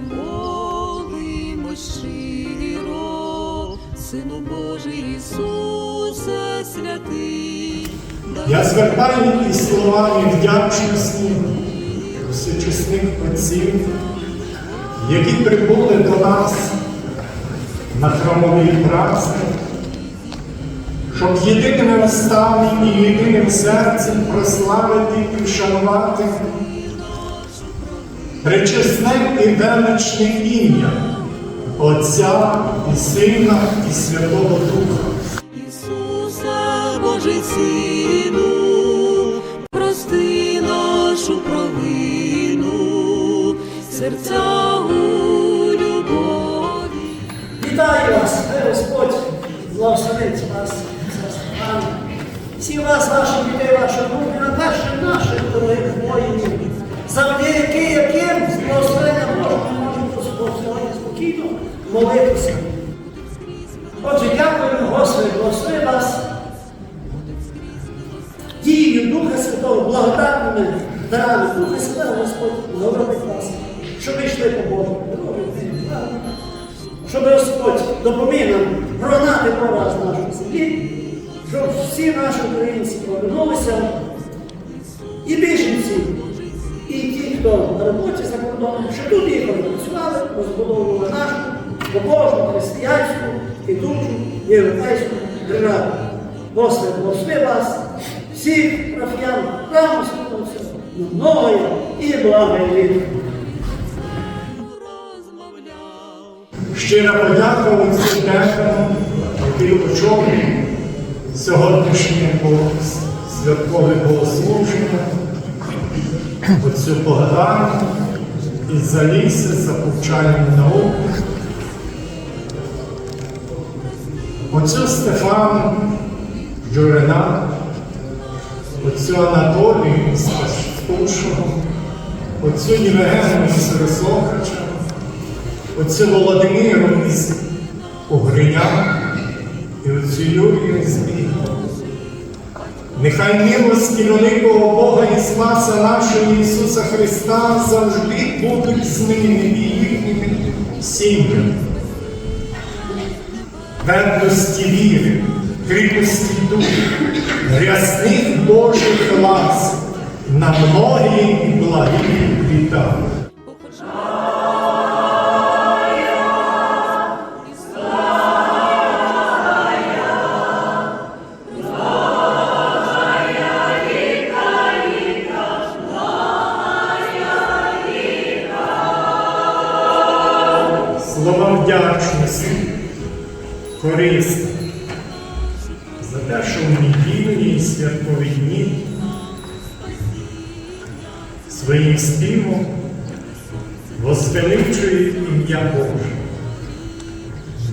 молимо щиро, Сину Божий Ісусе святий. Я звертаю із словами вдячності до всечесних отців, які прибули до нас на храмовий праздник, щоб єдиними устами і єдиним серцем прославити і вшанувати причесне і величне ім'я Отця і Сина і Святого Духа. Ісусе, Божий Сину, прости нашу провину, серця у любові. Вітаю вас, хай Господь благословить вас, Пане. Всі вас, ваших дітей, ваших групи, на перше наших дорогих воїнів, завдяки молитися. Отже, дякуємо, Господи, благослови вас дією Духа Святого, благодатними дарами Духа Святого, Господь, зробить вас, щоб ви йшли по Божому. Щоб Господь допоміг нам прогнати пораз нашої землі, щоб всі наші українці повернулися, і біженці, і ті, хто на роботі за кордоном, що тут їхали, працювали, розбудовували нашу побожну, християнську, ідучу, європейську державу. Господи, благослови вас, всіх парафіян, святого Всього, многое і благое літо. Щира подяка Тихому, який очолює сьогоднішнє бо- святкове богослуження, отцю Богдану і Залісі за повчальну науку, отцю Стефану Журина, отцю Анатолію з Пашпушого, отцю Євгену з Росохача, Отцю Володимиру із Угриня і отцю Юрію з Бігу. Нехай милості великого Бога і Спаса нашого Ісуса Христа завжди будуть з ними і їхніми сім'ями. Твердості віри, кріпості духу, рясних Божих лас на многі і благі літа. слова вдячності, корисні за те, що в недільні і святкові дні своїм співом возвеличують ім'я Боже,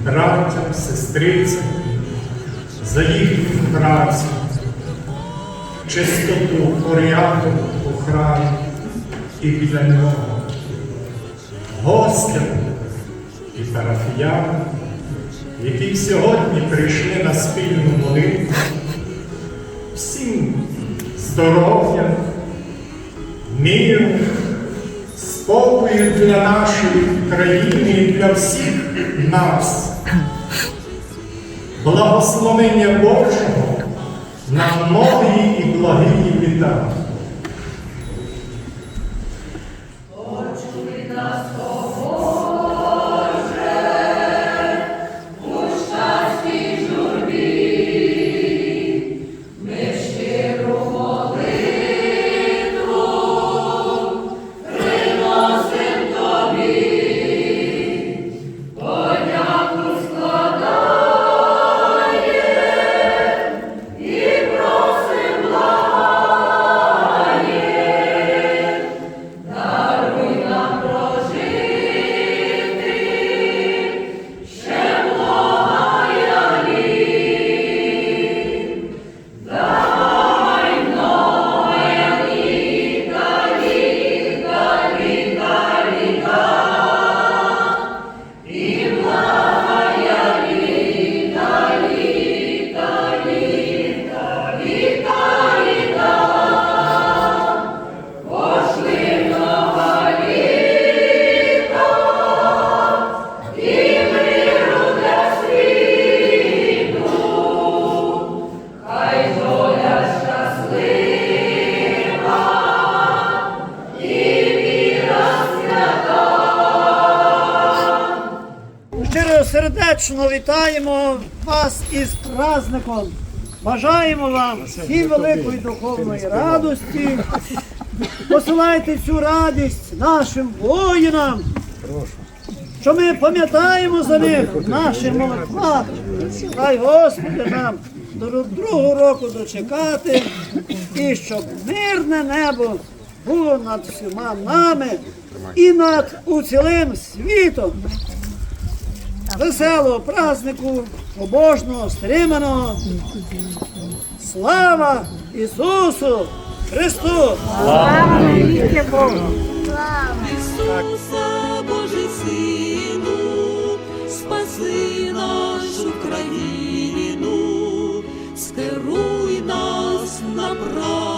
братям, сестрицям, за їхню працю, чистоту, порядок у храмі і біля нього гостям і парафіянам, які сьогодні прийшли на спільну молитву, всім здоров'я, миру, спокою для нашої країни і для всіх нас, благословення Божого на многі і благі літа. Сердечно вітаємо вас із праздником. Бажаємо вам всім великої духовної радості. Посилайте цю радість нашим воїнам. Що ми пам'ятаємо за них в наших молитвах. Хай Господи нам до другого року дочекати і щоб мирне небо було над всіма нами і над уцілим світом веселого празднику, обожного, стриманого. Слава Ісусу Христу! Слава Богу! Ісуса, Боже Сину, спаси нашу країну, скеруй нас на правду.